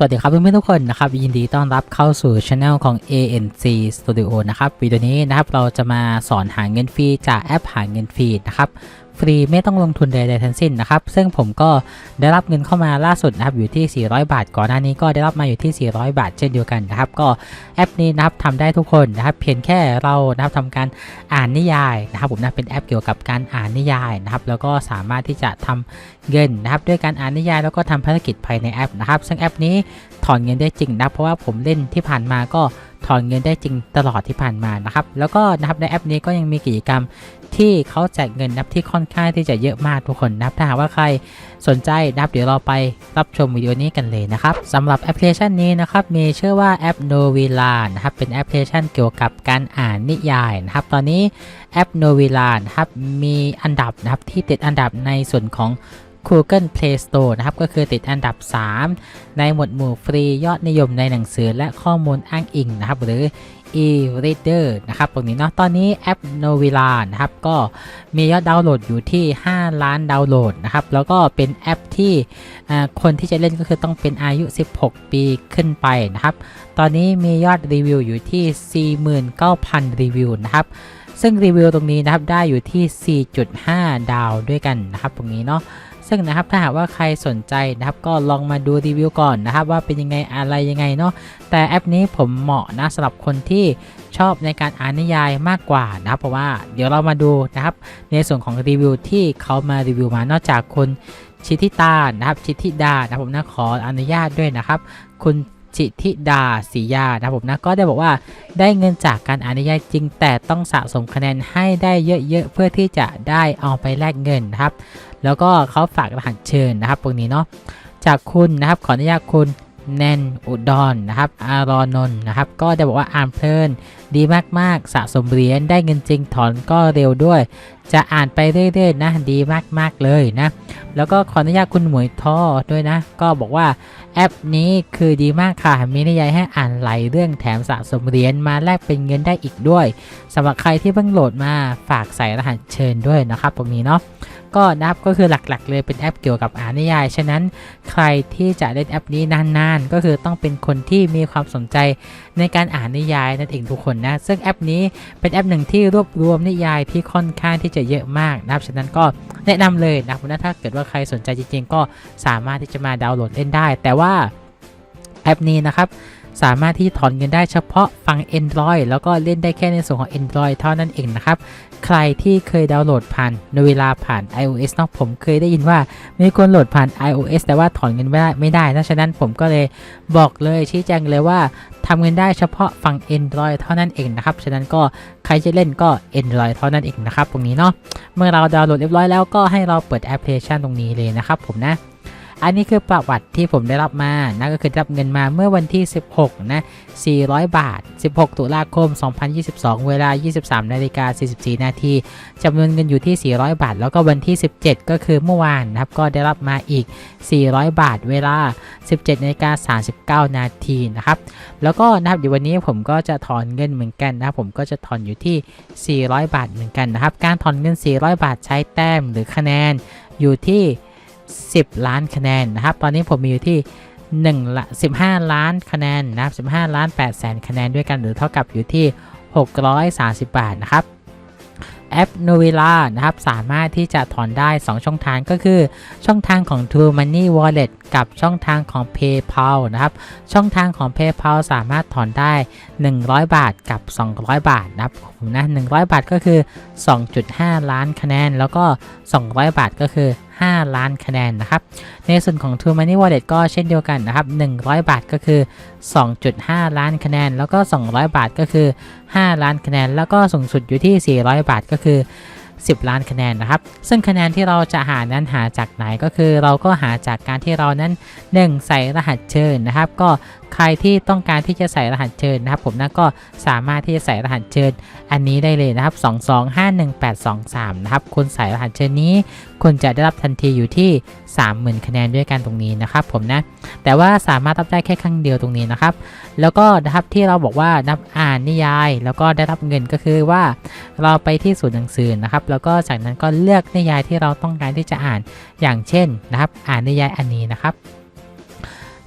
สวัสดีครับเพื่อนๆทุกคนนะครับยินดีต้อนรับเข้าสู่ช anel ของ ANC Studio นะครับวิดีโอนี้นะครับเราจะมาสอนหาเงินฟรีจากแอปหาเงินฟรีนะครับ ฟรีไม่ต้องลงทุนใดๆทั้งสิ้นนะครับ ซึ่งผมก็ได้รับเงินเข้ามาล่าสุดนะครับอยู่ที่ 400 บาท ก่อนหน้านี้ก็ได้รับมาอยู่ที่ 400 บาท เช่นเดียวกันนะครับ ก็แอปนี้นะครับทำได้ทุกคนนะครับ เพียงแค่เรานะครับทำการอ่านนิยายนะครับผมนะเป็นแอปเกี่ยวกับการอ่านนิยายนะครับ แล้วก็สามารถที่จะทำเงินนะครับ ด้วยการอ่านนิยายแล้วก็ทำภารกิจภายในแอปนะครับ ซึ่งแอปนี้ถอนเงินได้จริงนะเพราะว่าผมเล่นที่ผ่านมาก็ ถอนเงินได้จริงตลอดที่ผ่านมานะครับ แล้วก็นะครับในแอปนี้ก็ยังมีกิจกรรมที่เขาแจกเงินนับที่ค่อนข้างที่จะเยอะมากทุกคนนะครับถ้าหากว่าใครสนใจนับเดี๋ยวเราไปรับชมวิดีโอนี้กันเลยนะครับสำหรับแอปพลิเคชันนี้นะครับมีชื่อว่าแอป Novilla นะครับเป็นแอปพลิเคชันเกี่ยวกับการอ่านนิยายนะครับตอนนี้แอป Novilla นะครับมีอันดับนะครับที่ติดอันดับในส่วนของ Google Play Store นะครับ ก็คือติดอันดับ 3 ในหมวดหมู่ฟรียอดนิยมในหนังสือและข้อมูลอ้างอิงนะครับ หรือ e-reader นะครับตรงนี้เนาะ ตอนนี้แอป Novila นะครับ ก็มียอดดาวน์โหลดอยู่ที่ 5 ล้านดาวน์โหลดนะครับ แล้วก็เป็นแอปที่คนที่จะเล่นก็คือต้องเป็นอายุ 16 ปีขึ้นไปนะครับ ตอนนี้มียอดรีวิวอยู่ที่ 49,000 รีวิวนะครับ ซึ่งรีวิวตรงนี้นะครับได้อยู่ที่ 4.5 ดาวด้วยกันนะครับตรงนี้เนาะ ซึ่งนะครับถ้าหากว่าใครสนใจนะครับก็ลองมาดูรีวิวก่อนนะครับว่าเป็นยังไงอะไรยังไงเนาะแต่แอปนี้ผมเหมาะนะสำหรับคนที่ชอบในการอ่านนิยายมากกว่านะครับเพราะว่าเดี๋ยวเรามาดูนะครับในส่วนของรีวิวที่เขามารีวิวมานอกจากคุณชิติตานะครับชิติดานะผมนะขออนุญาตด้วยนะครับ คุณ จิติดาศรียานะผมนะก็ได้บอกว่าได้เงินจากการอนุญาตจริง แต่ต้องสะสมคะแนนให้ได้เยอะๆเพื่อที่จะได้เอาไปแลกเงินนะครับ แล้วก็เขาฝากรหัสเชิญนะครับตรงนี้เนาะจากคุณนะครับขออนุญาตคุณ แนนอุดรนนะครับอารอนนท์นะครับ ก็ได้บอกว่าอ่านเพลินดีมากๆ สะสมเหรียญได้เงินจริงถอนก็เร็วด้วย จะอ่านไปเรื่อยๆนะดีมากๆเลยนะ แล้วก็ขออนุญาตคุณหมวยท่อด้วยนะ ก็บอกว่าแอปนี้คือดีมากค่ะ มีนิยายให้อ่านหลายเรื่องแถมสะสมเหรียญมาแลกเป็นเงินได้อีกด้วยสำหรับใครที่เพิ่งโหลดมาฝากใส่รหัสเชิญด้วยนะครับตรงนี้เนาะ ก็นะครับก็คือหลักๆ เลยเป็นแอปเกี่ยวกับอ่านนิยาย ฉะนั้นใครที่จะเล่นแอปนี้นานๆ ก็คือต้องเป็นคนที่มีความสนใจในการอ่านนิยายนั่นเองทุกคนนะ ซึ่งแอปนี้เป็นแอปหนึ่งที่รวบรวมนิยายที่ค่อนข้างที่จะเยอะมากนะครับ ฉะนั้นก็แนะนำเลยนะครับนะถ้าเกิดว่าใครสนใจจริงๆ ก็สามารถที่จะมาดาวน์โหลดเล่นได้ แต่ว่าแอปนี้นะครับ สามารถที่ถอนเงินได้เฉพาะฟัง Android แล้วก็เล่นได้แค่ในส่วนของ Android เท่านั้นเองนะครับ ใครที่เคยดาวน์โหลดผ่านในเวลาผ่าน iOS เนาะผมเคยได้ยินว่า มีคนโหลดผ่าน iOS แต่ว่าถอนเงินไม่ได้ไม่ได้นะฉะนั้นผมก็เลยบอกเลยชี้แจงเลยว่าทำเงินได้เฉพาะฝั่ง Android เท่านั้นเองนะครับ ฉะนั้นก็ใครจะเล่นก็ Android เท่านั้นเองนะครับ ตรงนี้เนาะ เมื่อเราดาวน์โหลดเรียบร้อยแล้วก็ให้เราเปิดแอปพลิเคชันตรงนี้เลยนะครับผมนะ อันนี้คือประวัติที่ผมได้รับมานะก็คือรับเงินมาเมื่อวันที่ 16 นะ 400 บาท 16 ตุลาคม 2022 เวลา 23 นาฬิกา 44 นาทีจำนวนเงินอยู่ที่ 400 บาท แล้วก็วันที่ 17 ก็คือเมื่อวานนะครับ ก็ได้รับมาอีก 400 บาท เวลา 17 นาฬิกา 39 นาทีนะครับ แล้วก็นะครับเดี๋ยววันนี้ผมก็จะถอนเงินเหมือนกันนะครับ ผมก็จะถอนอยู่ที่ 400 บาทเหมือนกันนะครับ การถอนเงิน 400 บาทใช้แต้มหรือคะแนนอยู่ที่ 10 ล้านคะแนนนะครับ ตอนนี้ผมมีอยู่ที่1ละ15 ล้านคะแนนนะครับ 15 ล้าน8แสนคะแนนด้วยกันหรือเท่ากับอยู่ที่ 630 บาทนะครับแอป Novilla นะครับสามารถที่จะถอนได้ 2 ช่องทางก็คือ ช่องทางของ True Money Wallet กับช่องทางของ PayPal นะครับ ช่องทางของ PayPal สามารถถอนได้ 100 บาทกับ 200 บาทนะครับผมนะ100 บาทก็คือ 2.5 ล้านคะแนน แล้วก็ 200 บาทก็คือ 5 ล้านคะแนนนะครับ ในส่วนของ True Money Wallet ก็เช่นเดียวกันนะครับ 100 บาทก็คือ 2.5 ล้านคะแนน แล้วก็ 200 บาทก็คือ 5 ล้านคะแนน แล้วก็สูงสุดอยู่ที่ 400 บาทก็คือ 10 ล้านคะแนนนะครับ ซึ่งคะแนนที่เราจะหานั้นหาจากไหนก็คือ เราก็หาจากการที่เรานั้น 1 ใส่รหัสเชิญนะครับ ก็ใครที่ต้องการที่จะใส่รหัสเชิญนะครับ ผมนะก็สามารถที่จะใส่รหัสเชิญ อันนี้ได้เลยนะครับ 225183นะครับคุณใส่รหัสเชิญนี้คุณจะได้รับทันทีอยู่ที่ 30,000 คะแนนด้วยกันตรงนี้นะครับ ผมนะ แต่ว่าสามารถรับได้แค่ครั้งเดียวตรงนี้นะครับ แล้วก็นะครับที่เราบอกว่านับอ่านนิยาย แล้วก็ได้รับเงินก็คือว่า เราไปที่ศูนย์หนังสือนะครับแล้วก็จากนั้นก็เลือกนิยายที่เราต้องการที่จะอ่านอย่างเช่นนะครับ อ่านนิยายอันนี้นะครับ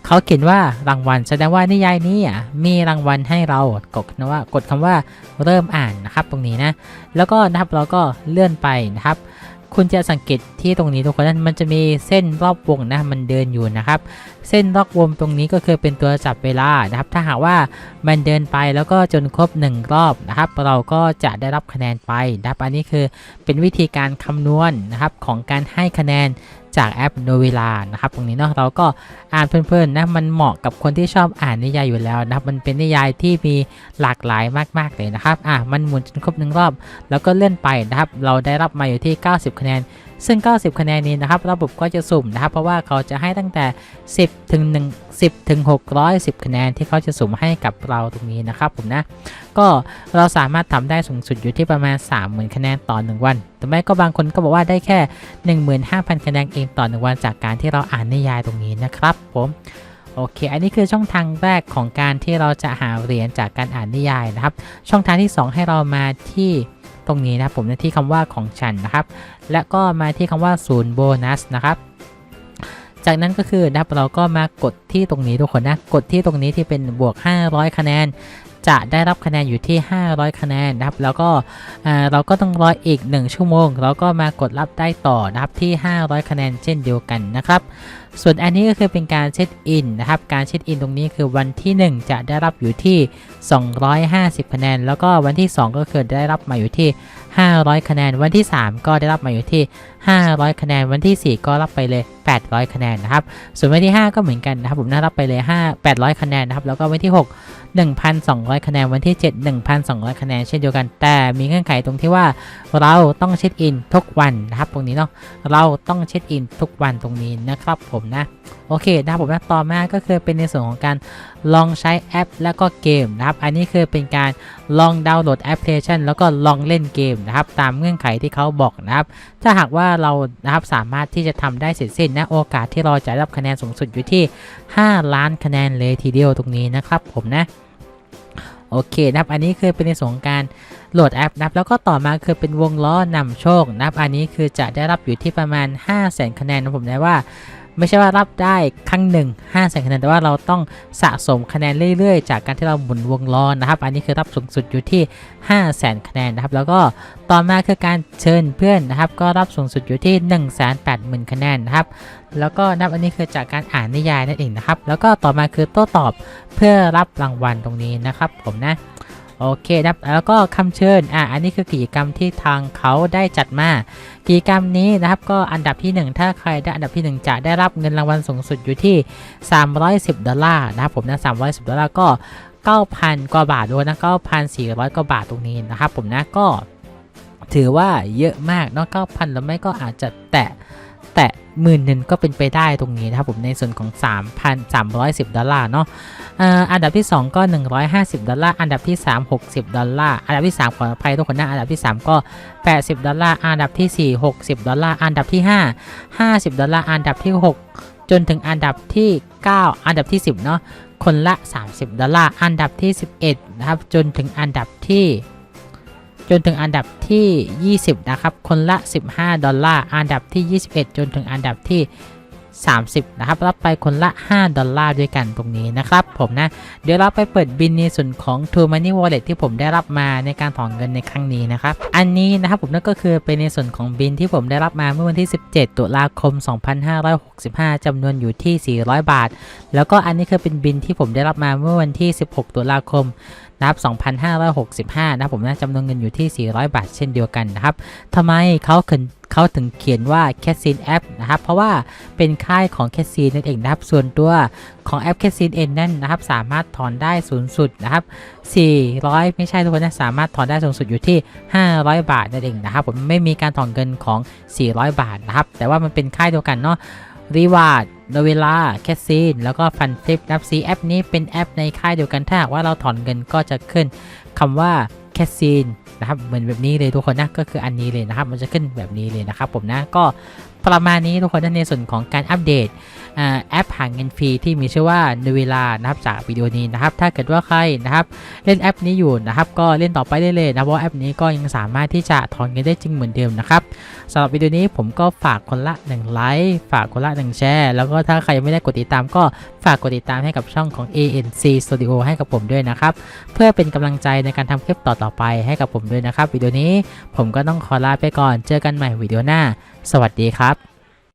เขาเขียนว่ารางวัลแสดงว่านิยายนี้อะมีรางวัลให้เรากดคำว่ากดคำว่าเริ่มอ่านนะครับ ตรงนี้นะแล้วก็นะครับเราก็เลื่อนไปนะครับ คุณจะสังเกตที่ตรงนี้ทุกคนนั้นมันจะมีเส้นรอบวงนะมันเดินอยู่นะครับ เส้นรอบวงตรงนี้ก็คือเป็นตัวจับเวลานะครับ ถ้าหากว่ามันเดินไปแล้วก็จนครบ 1 รอบนะครับ เราก็จะได้รับคะแนนไปนะครับอันนี้คือเป็นวิธีการคำนวณนะครับของการให้คะแนน จากแอปโนเวลานะครับ ตรงนี้เนาะเราก็อ่านเพลินๆนะมันเหมาะกับคนที่ชอบอ่านนิยายอยู่แล้วนะครับ มันเป็นนิยายที่มีหลากหลายมากๆเลยนะครับอะมันหมุนจนครบหนึ่งรอบ แล้วก็เลื่อนไปนะครับ เราได้รับมาอยู่ที่ 90 คะแนน ซึ่ง 90 คะแนนนี้นะครับระบบก็จะสุ่มนะครับเพราะว่าเขาจะให้ตั้งแต่ 10 ถึง 1 10 ถึง 610 คะแนนที่เขาจะสุ่มให้กับเราตรงนี้นะครับผมนะก็เราสามารถทำได้สูงสุดอยู่ที่ประมาณ 30,000 คะแนนต่อ 1 วันแต่ไม่ก็บางคนก็บอกว่าได้แค่ 15,000 คะแนนเองต่อ 1 วันจากการที่เราอ่านนิยายตรงนี้นะครับผมโอเค อันนี้คือช่องทางแรกของการที่เราจะหาเหรียญจากการอ่านนิยายนะครับ ช่องทางที่ 2 ให้เรามาที่ รงนี้นะครับผมที่คำว่าของฉันนะครับ และก็มาที่คำว่าศูนย์โบนัสนะครับจากนั้นก็คือนะครับเราก็มากดที่ตรงนี้ทุกคนนะ กดที่ตรงนี้ที่เป็นบวก 500 คะแนน จะได้รับคะแนนอยู่ที่ 500 คะแนนนะครับ แล้วก็อ่าเราก็ต้องรออีก 1 ชั่วโมงเราก็มากดรับได้ต่อนะครับที่ 500 คะแนนเช่นเดียวกันนะครับ ส่วนอันนี้ก็คือเป็นการเช็คอินนะครับ การเช็คอินตรงนี้คือวันที่ 1 จะได้รับอยู่ที่ 250 คะแนน แล้วก็วันที่ 2 ก็คือได้รับมาอยู่ที่ 500 คะแนน วันที่ 3 ก็ได้รับมาอยู่ที่ 500 คะแนน วันที่ 4 ก็รับไปเลย 800 คะแนนนะครับ ส่วนวันที่ 5 ก็เหมือนกันนะครับ ผมได้รับไปเลย 5 800 คะแนนนะครับ แล้วก็วันที่ 6 1,200 คะแนน วันที่ 7 1,200 คะแนน เช่นเดียวกัน แต่มีเงื่อนไขตรงที่ว่าเราต้องเช็คอินทุกวันนะครับ ตรงนี้เนาะ เราต้องเช็คอินทุกวันตรงนี้นะครับผมนะโอเคนะครับผมนะต่อมาก็คือเป็นในส่วนของการลองใช้แอป แล้วก็เกมนะครับ อันนี้คือเป็นการลองดาวน์โหลดแอปพลิเคชัน แล้วก็ลองเล่นเกมนะครับ ตามเงื่อนไขที่เขาบอกนะครับ ถ้าหากว่าเรานะครับสามารถที่จะทำได้เสร็จสิ้นนะโอกาสที่เราจะได้รับคะแนนสูงสุดอยู่ที่ 5 ล้านคะแนนเลยทีเดียวตรงนี้นะครับผมนะโอเคนะครับ อันนี้คือเป็นในส่วนของการโหลดแอปนะครับ แล้วก็ต่อมาคือเป็นวงล้อนำโชคนะครับ อันนี้คือจะได้รับอยู่ที่ประมาณ 5 0 0 0 0 0คะแนนนะผมนะว่า ไม่ใช่ว่ารับได้ครั้งหนึ่ง5 0 0 0 0คะแนนแต่ว่าเราต้องสะสมคะแนนเรื่อยๆ จากการที่เราหมุนวงล้อนะครับ อันนี้คือรับสูงสุดอยู่ที่ 5 0 0 0 0 0คะแนนนะครับ แล้วก็ต่อมาคือการเชิญเพื่อนนะครับ ก็รับสูงสุดอยู่ที่ 1 8 0 0 0 0คะแนนนะครับแล้วก็นับอันนี้คือจากการอ่านนิยายนั่นเองนะครับ แล้วก็ต่อมาคือโต้ตอบเพื่อรับรางวัลตรงนี้นะครับ ผมนะ โอเคนะแล้วก็คำเชิญอะอันนี้คือกิจกรรมที่ทางเขาได้จัดมากิจกรรมนี้นะครับก็อันดับที่ 1 ถ้าใครได้อันดับที่ 1 จะได้รับเงินรางวัลสูงสุดอยู่ที่ 310 ดอลลาร์นะครับผมนะ310 ดอลลาร์ก็ 9,000 กว่าบาทด้วยนะ 9,400 กว่าบาทตรงนี้นะครับผมนะก็ถือว่าเยอะมากเนาะ9,000 แล้วไม่ก็อาจจะแตะแตะ หมื่นหนึ่งก็เป็นไปได้ตรงนี้นะครับผมในส่วนของ 3,310 ดอลลาร์เนาะอันดับที่ 2 ก็ 150 ดอลลาร์ อันดับที่ 3 60 ดอลลาร์ อันดับที่ 3 ขออภัยทุกคนนะ อันดับที่ 3 ก็ 80 ดอลลาร์ อันดับที่ 4 60 ดอลลาร์ อันดับที่ 5 50 ดอลลาร์ อันดับที่ 6 จนถึงอันดับที่ 9 อันดับที่ 10 เนาะ คนละ 30 ดอลลาร์ อันดับที่ 11 นะครับ จนถึงอันดับที่ จนถึงอันดับที่ 20 นะครับ คนละ 15 ดอลลาร์ อันดับที่ 21 จนถึงอันดับที่ 30 นะครับ รับไปคนละ 5 ดอลลาร์ด้วยกันตรงนี้นะครับผมนะ เดี๋ยวเราไปเปิดบินในส่วนของ True Money Wallet ที่ผมได้รับมาในการถอนเงินในครั้งนี้นะครับ อันนี้นะครับผมนั่นก็คือเป็นในส่วนของบินที่ผมได้รับมาเมื่อวันที่ 17 ตุลาคม 2565จำนวนอยู่ที่ 400 บาท แล้วก็อันนี้คือเป็นบินที่ผมได้รับมาเมื่อวันที่ 16 ตุลาคม นะครับ2,565 นะครับผมนะจำนวนเงินอยู่ที่ 400 บาท เช่นเดียวกันนะครับทำไมเขาเขียนเขาถึงเขียนว่า c a s i n App นะครับ เพราะว่าเป็นค่ายของ c a s i n นั่นเองนะครับ ส่วนตัวของแอป c a s i n เองนั่นนะครับ สามารถถอนได้สูงสุดนะครับ 400 ไม่ใช่ทุกคนนะ สามารถถอนได้สูงสุดอยู่ที่ 500 บาทนั่นเองนะครับ ผมไม่มีการถอนเงินของ 400 บาทนะครับ แต่ว่ามันเป็นค่ายเดียวกันเนาะ รีวาร์ดโนเวลาแคสซีนแล้วก็ฟันฟลิปนับซีแอปนี้เป็นแอปในค่ายเดียวกันถ้าหากว่าเราถอนเงินก็จะขึ้นคำว่าแคสซีนนะครับเหมือนแบบนี้เลยทุกคนนะก็คืออันนี้เลยนะครับ มันจะขึ้นแบบนี้เลยนะครับผมนะก็ประมาณนี้ทุกคนนะในส่วนของการอัปเดต แอปหาเงินฟรีที่มีชื่อว่าเนเวลานะครับจากวิดีโอนี้นะครับ ถ้าเกิดว่าใครนะครับเล่นแอปนี้อยู่นะครับ ก็เล่นต่อไปได้เลยนะเพราะว่าแอปนี้ก็ยังสามารถที่จะถอนเงินได้จริงเหมือนเดิมนะครับสำหรับวิดีโอนี้ผมก็ฝากคนละ1ไลค์ฝากคนละ1แชร์แล้วก็ถ้าใครยังไม่ได้กดติดตามก็ฝากกดติดตามให้กับช่องของ ANC Studio ให้กับผมด้วยนะครับ เพื่อเป็นกำลังใจในการทำคลิปต่อๆไปให้กับผมด้วยนะครับ วิดีโอนี้ผมก็ต้องขอลาไปก่อนเจอกันใหม่วิดีโอหน้า สวัสดีครับ